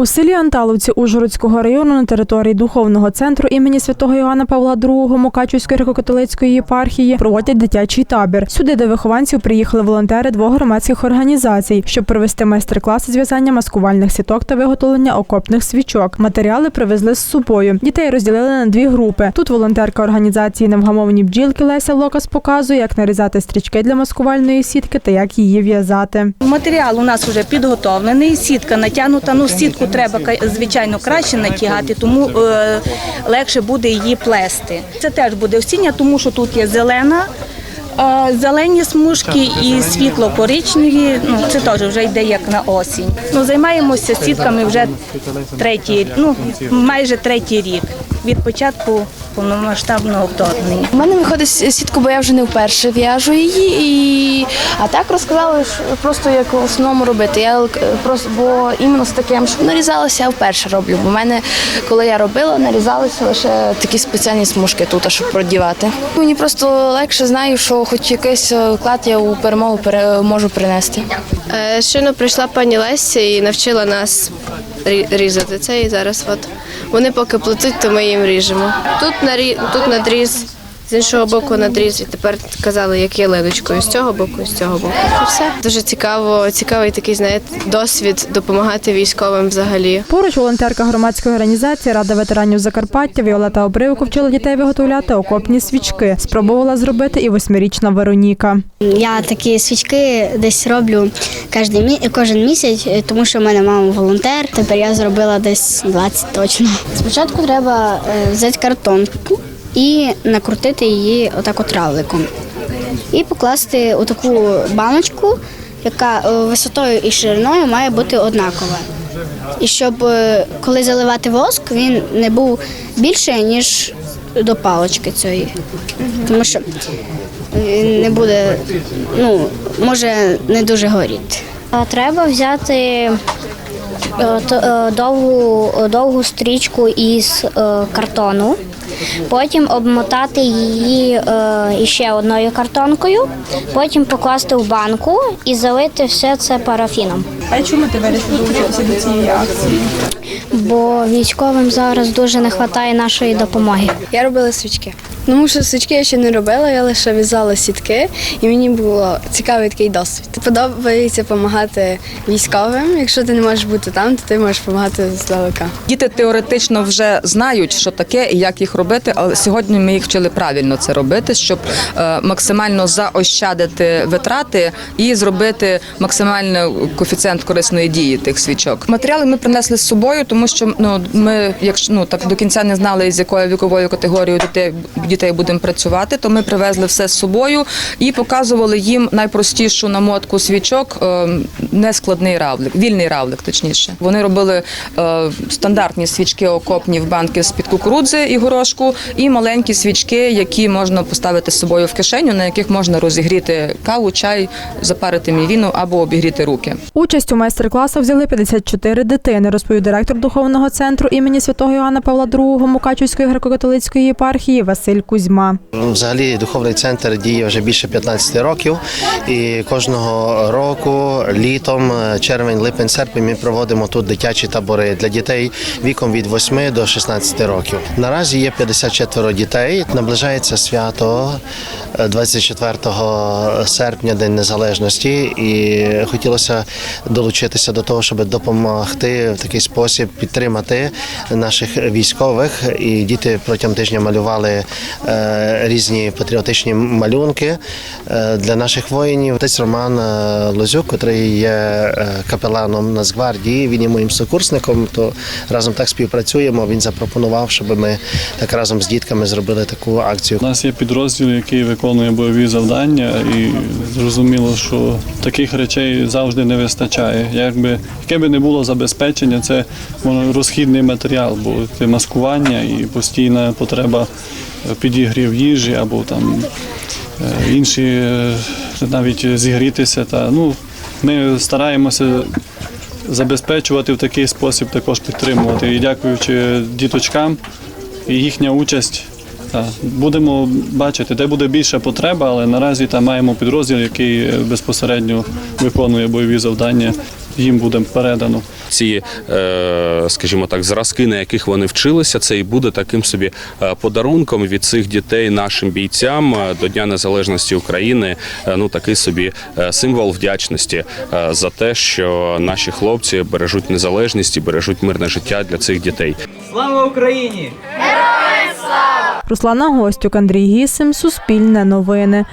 У селі Анталовці Ужгородського району на території духовного центру імені святого Йоанна Павла II Мукачівської греко-католицької єпархії проводять дитячий табір. Сюди до вихованців приїхали волонтери двох громадських організацій, щоб провести майстер-класи з в'язання маскувальних сіток та виготовлення окопних свічок. Матеріали привезли з собою. Дітей розділили на дві групи. Тут волонтерка організації Невгамовні бджілки Леся Локас показує, як нарізати стрічки для маскувальної сітки та як її в'язати. Матеріал у нас вже підготовлений, сітка натягнута. Ну, сітку треба звичайно краще натягати, тому е, легше буде її плести. Це теж буде осіння, тому що тут є зелена. е, Зелені смужки і світло коричневі, ну це теж вже йде як на осінь. Ну займаємося сітками вже третій, ну майже третій рік від початку повномасштабного вторгнення. У мене виходить сітку, бо я вже не вперше в'яжу її. І... А так розказали просто як в основному робити. Я е, просто бо іменно з таким, щоб нарізалося, я вперше роблю. Бо в мене, коли я робила, нарізалися лише такі спеціальні смужки тут, щоб продівати. Мені просто легше знаю, що хоч якийсь е, вклад я у перемогу пере- можу принести. Е, Щойно прийшла пані Леся і навчила нас різати це. І зараз от вони поки плетуть, то ми їм ріжемо. Тут нарі... тут надріз, з іншого боку надріз, і тепер казали, як ялиночкою з цього боку, з цього боку. І все. Дуже цікаво, цікавий такий, знаєте, досвід допомагати військовим взагалі. Поруч волонтерка громадської організації Рада ветеранів Закарпаття Віолета Обривко вчила дітей виготовляти окопні свічки. Спробувала зробити і восьмирічна Вероніка. Я такі свічки десь роблю кожен, мі- кожен місяць, тому що в мене мама волонтер. Тепер я зробила десь 20 точно. Спочатку треба е, взяти картонку і накрутити її отак от равликом. І покласти у таку баночку, яка е, висотою і шириною має бути однакова. І щоб е, коли заливати воск, він не був більше, ніж до палочки цієї. Тому що він не буде, ну, може не дуже горіти. Треба взяти е, довгу, довгу стрічку із картону, потім обмотати її е, іще одною картонкою, потім покласти в банку і залити все це парафіном. А чому ти вирішила долучитися до цієї акції? Бо військовим зараз дуже не вистачає нашої допомоги. Я робила свічки. Тому що свічки я ще не робила, я лише в'язала сітки, і мені було цікавий такий досвід. Подобається допомагати військовим. Якщо ти не можеш бути там, то ти можеш допомагати здалека. Діти теоретично вже знають, що таке і як їх робити, але сьогодні ми їх вчили правильно це робити, щоб е, максимально заощадити витрати і зробити максимальний коефіцієнт корисної дії тих свічок. Матеріали ми принесли з собою, тому що ну ми, якщо ну так до кінця не знали, з якою віковою категорією дітей дітей будемо працювати, то ми привезли все з собою і показували їм найпростішу намотку свічок, е, нескладний равлик, вільний равлик, точніше. Вони робили е, стандартні свічки окопні в банки з під кукурудзи і горошку, і маленькі свічки, які можна поставити з собою в кишеню, на яких можна розігріти каву, чай, запарити мівіну або обігріти руки. Участь у майстер-класах взяли 54 дитини, розповів директор духовного центру імені святого Йоанна Павла II Мукачівської греко-католицької єпархії Василь Кузьма. Взагалі духовний центр діє вже більше 15 років, і кожного року, літом, червень, липень, серпень, ми проводимо тут дитячі табори для дітей віком від 8 до 16 років. Наразі є 54 дітей. Наближається свято е, 24 серпня, День Незалежності, і хотілося долучитися до того, щоб допомогти в такий спосіб підтримати наших військових. І діти протягом тижня малювали е, різні патріотичні малюнки е, для наших воїнів. Отець Роман е, Лозюк, який є е, капеланом Нацгвардії, він є моїм сокурсником, то разом так співпрацюємо. Він запропонував, щоб ми так разом з дітками зробили таку акцію. У нас є підрозділ, який виконує бойові завдання, і зрозуміло, що таких речей завжди не вистачає. Якби яке би не було забезпечення, це розхідний матеріал, бо це маскування і постійна потреба е, підігрів їжі або там е, інші е, навіть зігрітися. Та ну ми стараємося забезпечувати в такий спосіб, також підтримувати. І дякуючи діточкам і їхня участь. Та, будемо бачити, де буде більша потреба, але наразі там маємо підрозділ, який е, безпосередньо виконує бойові завдання їм буде передано. ці, е, скажімо так, зразки, на яких вони вчилися, це і буде таким собі е, подарунком від цих дітей нашим бійцям е, до Дня Незалежності України. Ну такий собі символ вдячності за те, що наші хлопці бережуть незалежність і бережуть мирне життя для цих дітей. Слава Україні! Руслана Гостюк, Андрій Гісим, Суспільне новини.